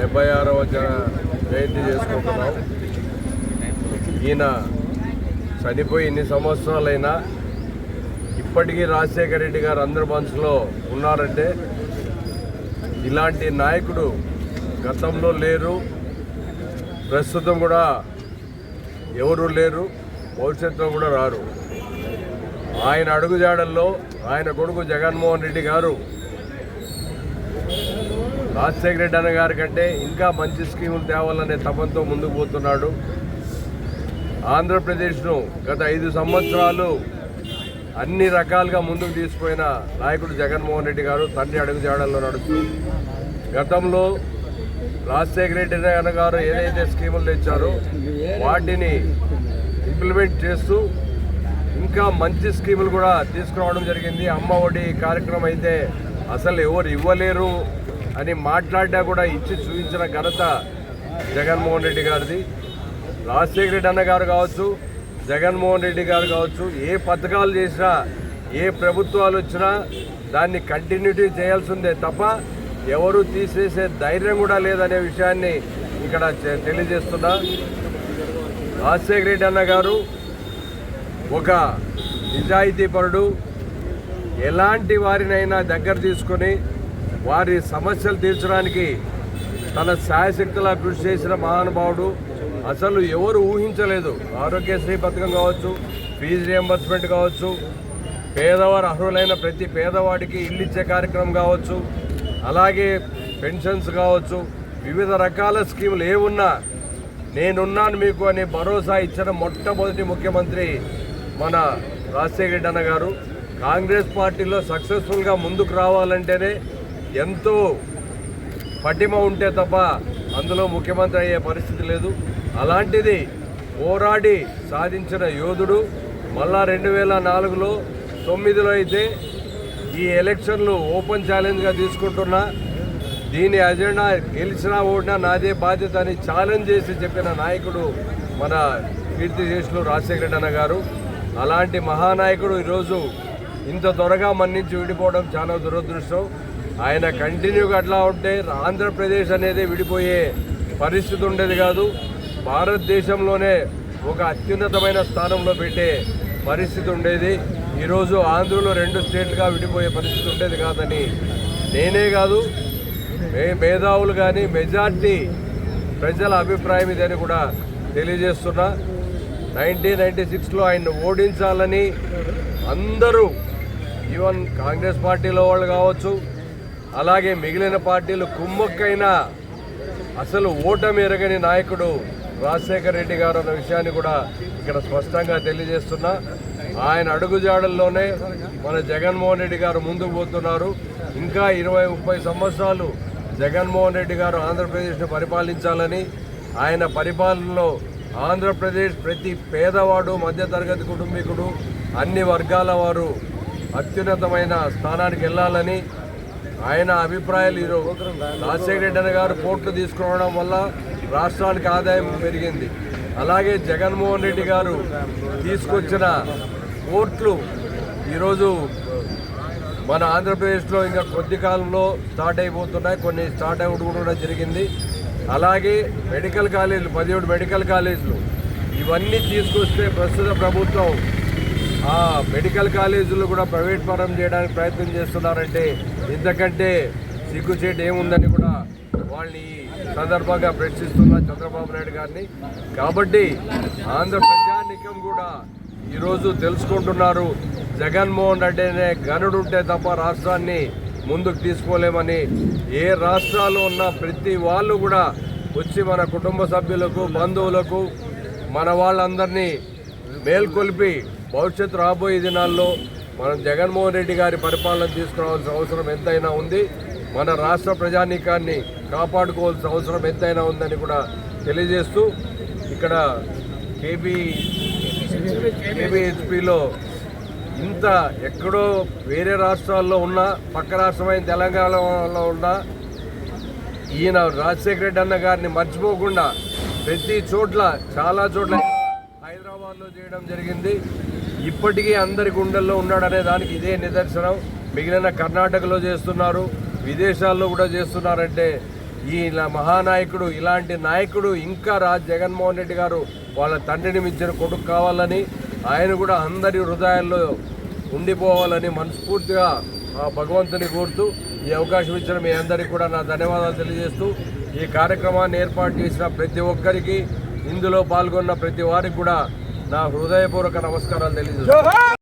డెబ్బై ఆరవ జయంతి చేసుకుంటున్నాం. ఈయన చనిపోయి ఇన్ని సంవత్సరాలైనా ఇప్పటికీ రాజశేఖర రెడ్డి గారు అందరి మనసులో ఉన్నారంటే ఇలాంటి నాయకుడు గతంలో లేరు ప్రస్తుతం కూడా ఎవరు లేరు భవిష్యత్తులో కూడా రారు. ఆయన అడుగుజాడల్లో ఆయన కొడుకు జగన్మోహన్ రెడ్డి గారు రాజశేఖర రెడ్డి అన్న గారి కంటే ఇంకా మంచి స్కీములు తేవాలనే తపంతో ముందుకు పోతున్నాడు. ఆంధ్రప్రదేశ్ను గత ఐదు సంవత్సరాలు అన్ని రకాలుగా ముందుకు తీసుకుపోయిన నాయకుడు జగన్మోహన్ రెడ్డి గారు తండ్రి అడుగుజాడల్లో నడుస్తూ గతంలో రాజశేఖర రెడ్డి అన్న గారు ఏదైతే స్కీములు తెచ్చారో వాటిని ఇంప్లిమెంట్ చేస్తూ ఇంకా మంచి స్కీములు కూడా తీసుకురావడం జరిగింది. అమ్మ ఒడి కార్యక్రమం అయితే అసలు ఎవరు ఇవ్వలేరు. అని మాట్లాడినా కూడా ఇచ్చి చూపించిన ఘనత జగన్మోహన్ రెడ్డి గారిది. రాజశేఖర రెడ్డి అన్న గారు కావచ్చు జగన్మోహన్ రెడ్డి గారు కావచ్చు ఏ పథకాలు చేసినా ఏ ప్రభుత్వాలు వచ్చినా దాన్ని కంటిన్యూటీ చేయాల్సిందే తప్ప ఎవరు తీసేసే ధైర్యం కూడా లేదనే విషయాన్ని ఇక్కడ తెలియజేస్తున్నా. రాజశేఖర రెడ్డి అన్న గారు ఒక నిజాయితీపరుడు. ఎలాంటి వారినైనా దగ్గర తీసుకొని వారి సమస్యలు తీర్చడానికి తన శాయశక్తులా కృషి చేసిన మహానుభావుడు. అసలు ఎవరు ఊహించలేదు. ఆరోగ్యశ్రీ పథకం కావచ్చు ఫీజు రియంబర్స్మెంట్ కావచ్చు పేదవారు అర్హులైన ప్రతి పేదవాడికి ఇల్లు ఇచ్చే కార్యక్రమం కావచ్చు అలాగే పెన్షన్స్ కావచ్చు వివిధ రకాల స్కీములు ఏమున్నా నేనున్నాను మీకు అనే భరోసా ఇచ్చిన మొట్టమొదటి ముఖ్యమంత్రి మన రాజశేఖర రెడ్డి అన్న గారు. కాంగ్రెస్ పార్టీలో సక్సెస్ఫుల్గా ముందుకు రావాలంటేనే ఎంతో పటిమ ఉంటే తప్ప అందులో ముఖ్యమంత్రి అయ్యే పరిస్థితి లేదు. అలాంటిది పోరాడి సాధించిన యోధుడు మళ్ళా రెండు వేల నాలుగులో తొమ్మిదిలో అయితే ఈ ఎలక్షన్లు ఓపెన్ ఛాలెంజ్గా తీసుకుంటున్నా. దీని అజెండా గెలిచినా ఓడినా నాదే బాధ్యత అని ఛాలెంజ్ చేసి చెప్పిన నాయకుడు మన కీర్తి చేసులు రాజశేఖర రెడ్డి అన్న గారు. అలాంటి మహానాయకుడు ఈరోజు ఇంత త్వరగా మన్నించి విడిపోవడం చాలా దురదృష్టం. ఆయన కంటిన్యూగా అట్లా ఉంటే ఆంధ్రప్రదేశ్ అనేది విడిపోయే పరిస్థితి ఉండేది కాదు. భారతదేశంలోనే ఒక అత్యున్నతమైన స్థానంలో పెట్టే పరిస్థితి ఉండేది. ఈరోజు ఆంధ్రలో రెండు స్టేట్లుగా విడిపోయే పరిస్థితి ఉండేది కాదని నేనే కాదు మే మేధావులు కానీ మెజార్టీ ప్రజల అభిప్రాయం ఇదని కూడా తెలియజేస్తున్నా. నైన్టీన్ నైన్టీ సిక్స్లో ఆయన ఓడించాలని అందరూ ఈవెన్ కాంగ్రెస్ పార్టీలో వాళ్ళు కావచ్చు అలాగే మిగిలిన పార్టీలు కుమ్మక్కైనా అసలు ఓటమి ఎరగని నాయకుడు రాజశేఖర రెడ్డి గారు అన్న విషయాన్ని కూడా ఇక్కడ స్పష్టంగా తెలియజేస్తున్నా. ఆయన అడుగుజాడల్లోనే మన జగన్మోహన్ రెడ్డి గారు ముందుకు పోతున్నారు. ఇంకా ఇరవై ముప్పై సంవత్సరాలు జగన్మోహన్ రెడ్డి గారు ఆంధ్రప్రదేశ్ను పరిపాలించాలని ఆయన పరిపాలనలో ఆంధ్రప్రదేశ్ ప్రతి పేదవాడు మధ్యతరగతి కుటుంబీకుడు అన్ని వర్గాల వారు అత్యున్నతమైన స్థానానికి వెళ్ళాలని ఆయన అభిప్రాయాలు ఈరోజు రాజశేఖర రెడ్డి గారు కోర్టు తీసుకురావడం వల్ల రాష్ట్రానికి ఆదాయం పెరిగింది. అలాగే జగన్మోహన్ రెడ్డి గారు తీసుకొచ్చిన పోర్ట్లు ఈరోజు మన ఆంధ్రప్రదేశ్లో ఇంకా కొద్ది కాలంలో స్టార్ట్ అయిపోతున్నాయి. కొన్ని స్టార్ట్ అవ్వడం కూడా జరిగింది. అలాగే మెడికల్ కాలేజీలు పదిహేడు మెడికల్ కాలేజీలు ఇవన్నీ తీసుకొస్తే ప్రస్తుత ప్రభుత్వం ఆ మెడికల్ కాలేజీలు కూడా ప్రైవేట్ పరం చేయడానికి ప్రయత్నం చేస్తున్నారంటే ఇంతకంటే సిగ్గుచేటు ఏముందని కూడా వాళ్ళని ఈ సందర్భంగా ప్రశ్నిస్తున్న చంద్రబాబు నాయుడు గారిని. కాబట్టి ఆంధ్ర ప్రజానికం కూడా ఈరోజు తెలుసుకుంటున్నారు. జగన్మోహన్ రెడ్డి అనే గనుడు ఉంటే తప్ప రాష్ట్రాన్ని ముందుకు తీసుకోలేమని ఏ రాష్ట్రాల్లో ఉన్న ప్రతి వాళ్ళు కూడా వచ్చి మన కుటుంబ సభ్యులకు బంధువులకు మన వాళ్ళందరినీ మేల్కొల్పి భవిష్యత్తు రాబోయే దినాల్లో మనం జగన్మోహన్ రెడ్డి గారి పరిపాలన తీసుకురావాల్సిన అవసరం ఎంతైనా ఉంది. మన రాష్ట్ర ప్రజానీకాన్ని కాపాడుకోవాల్సిన అవసరం ఎంతైనా ఉందని కూడా తెలియజేస్తూ ఇక్కడ కేబీ కేబీహెచ్పిలో ఇంత ఎక్కడో వేరే రాష్ట్రాల్లో ఉన్న పక్క రాష్ట్రమైన తెలంగాణలో ఉన్న ఈయన రాజశేఖర రెడ్డి అన్న గారిని మర్చిపోకుండా ప్రతి చోట్ల చాలా చోట్ల హైదరాబాద్లో చేయడం జరిగింది. ఇప్పటికీ అందరి గుండెల్లో ఉన్నాడనే దానికి ఇదే నిదర్శనం. మిగిలిన కర్ణాటకలో చేస్తున్నారు విదేశాల్లో కూడా చేస్తున్నారంటే ఈ మహానాయకుడు ఇలాంటి నాయకుడు ఇంకా రా జగన్మోహన్ రెడ్డి గారు వాళ్ళ తండ్రిని మించిన కొడుకు కావాలని ఆయన కూడా అందరి హృదయాల్లో ఉండిపోవాలని మనస్ఫూర్తిగా ఆ భగవంతుని కోరుతూ ఈ అవకాశం ఇచ్చిన మీ అందరికీ కూడా నా ధన్యవాదాలు తెలియజేస్తూ ఈ కార్యక్రమాన్ని ఏర్పాటు చేసిన ప్రతి ఒక్కరికి ఇందులో పాల్గొన్న ప్రతి వారికి కూడా నా హృదయపూర్వక నమస్కారాలు తెలియజేస్తాను